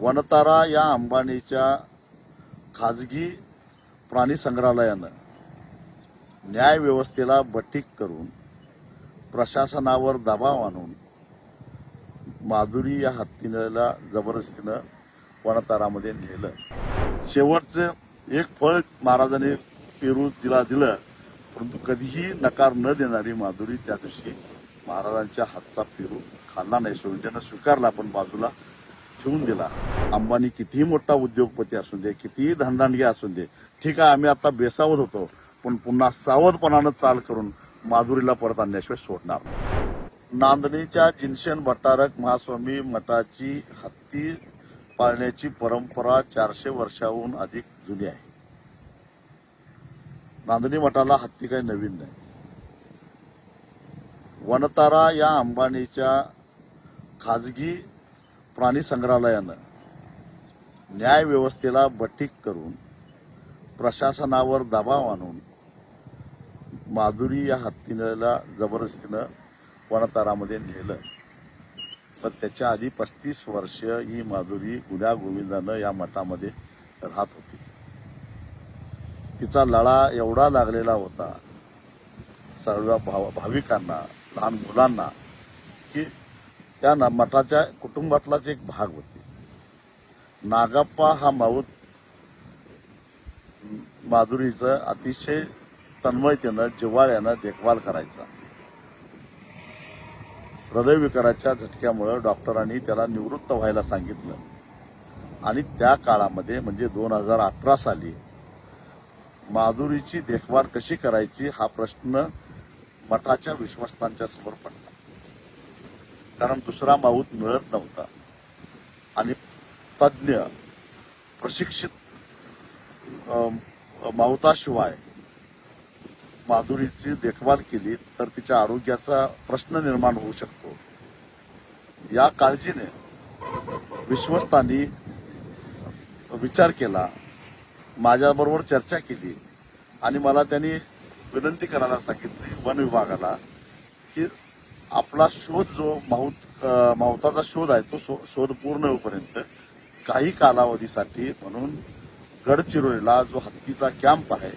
वनतारा या अंबानीच्या खाजगी प्राणी संग्रहालयानं न्यायव्यवस्थेला बटीक करून प्रशासनावर दबाव आणून माधुरी या हत्तीला जबरदस्तीनं वनतारामध्ये नेलं. शेवटचं एक फळ महाराजांनी पेरू तिला दिलं परंतु कधीही नकार न देणारी माधुरी त्या दिवशी महाराजांच्या हातचा पेरू खाल्ला नाही. सोयीनं स्वीकारला पण बाजूला ठेवून दिला. अंबानी कितीही मोठा उद्योगपती असू दे कितीही धनदांडगे असू दे ठीक आहे आम्ही आता बेसावत होतो पण पुन्हा सावधपणानं चाल करून माधुरीला परत आणण्याशिवाय सोडणार नांदणीच्या जिनशेन भट्टारक महास्वामी मठाची हत्ती पाळण्याची परंपरा चारशे वर्षाहून अधिक जुनी आहे. नांदणी मठाला हत्ती काही नवीन नाही. वनतारा या अंबानीच्या खाजगी प्राणी संग्रहालयानं न्यायव्यवस्थेला बटीक करून प्रशासनावर दबाव आणून माधुरी या हत्तीला जबरदस्तीनं वनतारामध्ये नेलं. पण त्याच्या आधी पस्तीस वर्ष ही माधुरी गुन्हा गोविंदानं या मठामध्ये राहत होती. तिचा लळा एवढा लागलेला होता सर्व भाव भाविकांना लहान मुलांना त्या मठाच्या कुटुंबातलाच एक भाग होती. नागाप्पा हा माऊत माधुरीचं अतिशय तन्मयतेनं जिव्हाळ्यानं देखभाल करायचा. हृदयविकाराच्या झटक्यामुळं डॉक्टरांनी त्याला निवृत्त व्हायला सांगितलं. आणि त्या काळामध्ये म्हणजे दोन हजार अठरा साली माधुरीची देखभाल कशी करायची हा प्रश्न मठाच्या विश्वस्तांच्या समोर पडला. कारण दुसरा माऊत मिळत नव्हता. आणि तज्ज्ञ प्रशिक्षित माऊताशिवाय माधुरीची देखभाल केली तर तिच्या आरोग्याचा प्रश्न निर्माण होऊ शकतो. या काळजीने विश्वस्तांनी विचार केला माझ्याबरोबर चर्चा केली आणि मला त्यांनी विनंती करायला सांगितली वन विभागाला की आपला शोध जो माहुत माहुताचा शोध आहे तो शो- शोध पूर्ण होईपर्यंत काही कालावधीसाठी म्हणून गडचिरोलीला जो हत्तीचा कॅम्प आहे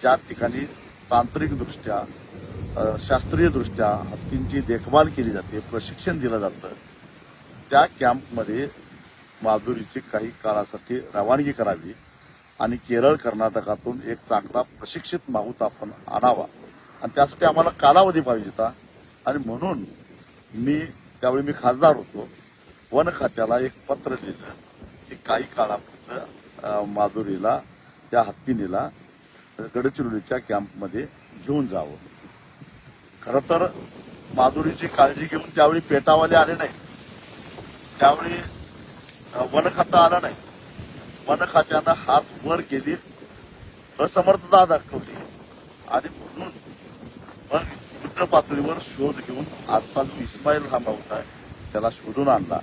ज्या ठिकाणी तांत्रिकदृष्ट्या शास्त्रीयदृष्ट्या हत्तींची देखभाल केली जाते प्रशिक्षण दिलं जातं त्या कॅम्पमध्ये माधुरीची काही काळासाठी रवानगी करावी आणि केरळ कर्नाटकातून एक चांगला प्रशिक्षित माहूत आपण आणावा. आणि त्यासाठी आम्हाला कालावधी पाहिजे होता. आणि म्हणून मी त्यावेळी मी खासदार होतो वन खात्याला एक पत्र लिहिलं की काही काळापुरतं माधुरीला त्या हत्तीनीला गडचिरोलीच्या कॅम्पमध्ये घेऊन जावं. खरं तर माधुरीची काळजी घेऊन त्यावेळी पेटावाले आले नाही त्यावेळी वन खातं आलं नाही. वन खात्यानं हात वर केली असमर्थता दाखवली. आणि म्हणून मग युद्ध पातळीवर शोध घेऊन आजचा जो इस्माईल हा नव्हता आहे त्याला शोधून आणला.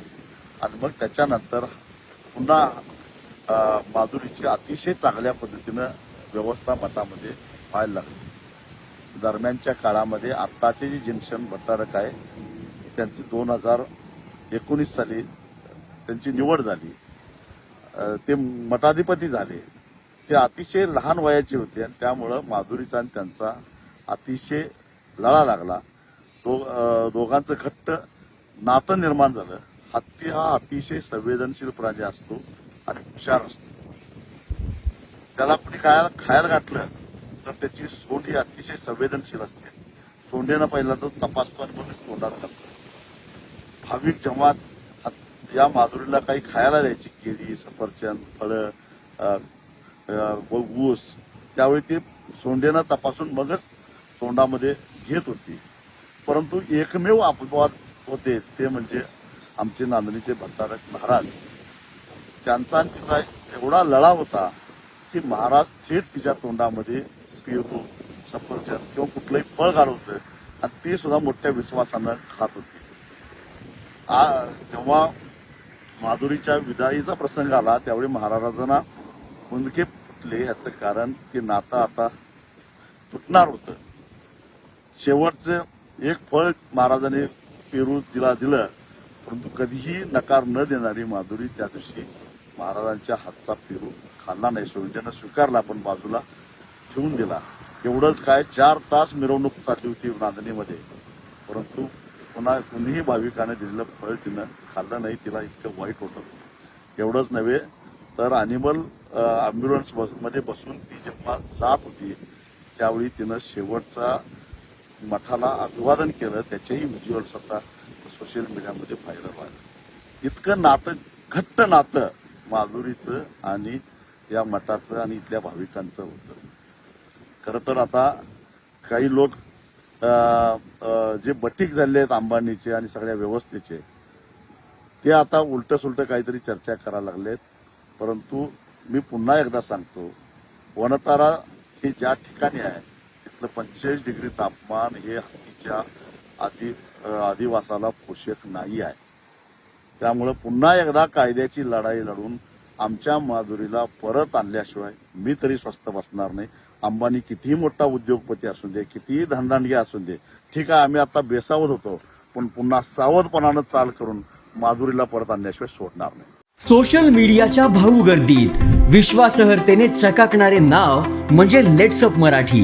आणि मग त्याच्यानंतर पुन्हा माधुरीची अतिशय चांगल्या पद्धतीनं व्यवस्था मठामध्ये व्हायला लागली. दरम्यानच्या काळामध्ये आत्ताचे जे जिनशन भट्टारक आहे त्यांची दोन हजार एकोणीस साली त्यांची निवड झाली. ते मठाधिपती झाले. ते अतिशय लहान वयाचे होते आणि त्यामुळं माधुरीचा आणि त्यांचा अतिशय लळा लागला. दो दोघांचं घट्ट नातं निर्माण झालं. हत्ती हा अतिशय संवेदनशील प्राणी असतो आणि हुशार असतो. त्याला कुणी खायला खायला घातलं तर त्याची सोंड ही अतिशय संवेदनशील असते. सोंडेनं पहिल्यांदा तपासतो आणि मगच तोंडात घालतो. भाविक जेव्हा या माधुरीला काही खायला द्यायची केळी सफरचंद फळं व ऊस. त्यावेळी ते सोंडेनं तपासून मगच तोंडामध्ये घेत होती. परंतु एकमेव अपवाद होते ते म्हणजे आमचे नांदणीचे भट्टारक महाराज. त्यांचा आणि तिचा एवढा लळा होता की महाराज थेट तिच्या तोंडामध्ये पियतो सफरचंद किंवा कुठलंही फळ घालवतं आणि ते सुद्धा मोठ्या विश्वासानं खात होती. आ- जेव्हा माधुरीच्या विदाईचा प्रसंग आला त्यावेळी महाराजांना मुंदके फुटले याचं कारण ते नातं आता तुटणार होतं. शेवटचं एक फळ महाराजांनी पेरू तिला दिलं परंतु कधीही नकार न देणारी माधुरी त्या दिवशी महाराजांच्या हातचा पेरू खाल्ला नाही. सोयीनं स्वीकारला पण बाजूला ठेवून दिला. एवढंच काय चार तास मिरवणूक चालली होती नांदणीमध्ये. परंतु पुन्हा कुणीही भाविकाने दिलेलं फळ तिनं खाल्लं नाही तिला इतकं वाईट होतं. एवढंच नव्हे तर अॅनिमल अँब्युलन्स बसमध्ये बसून ती जेव्हा जात होती त्यावेळी तिनं शेवटचा मठाला अभिवादन केलं त्याचेही व्हिज्युअल स्वतः सोशल मीडियामध्ये व्हायरल व्हायला. इतकं नातं घट्ट नातं माधुरीचं आणि या मठाचं आणि इथल्या भाविकांचं होतं. खरं तर आता काही लोक जे बटीक झाले आहेत अंबानीचे आणि सगळ्या व्यवस्थेचे ते आता उलट सुलट काहीतरी चर्चा करायला लागलेत. परंतु मी पुन्हा एकदा सांगतो वनतारा हे ज्या ठिकाणी आहे तिथलं पंचेचाळीस डिग्री तापमान हे हत्तीच्या आदि आदिवासाला पोषक नाही आहे. त्यामुळं पुन्हा एकदा कायद्याची लढाई लढून आमच्या माधुरीला परत आणल्याशिवाय मी तरी स्वस्थ बसणार नाही. अंबानी कितीही मोठा उद्योगपती असू दे कितीही धनदांडगी असू दे ठीक आहे आम्ही आता बेसावत होतो पण पुन्हा सावधपणानं चाल करून माधुरीला परत आणल्याशिवाय सोडणार नाही. सोशल मीडियाच्या भाऊ गर्दीत विश्वासार्हतेने चकाकणारे नाव म्हणजे लेट्सअप मराठी.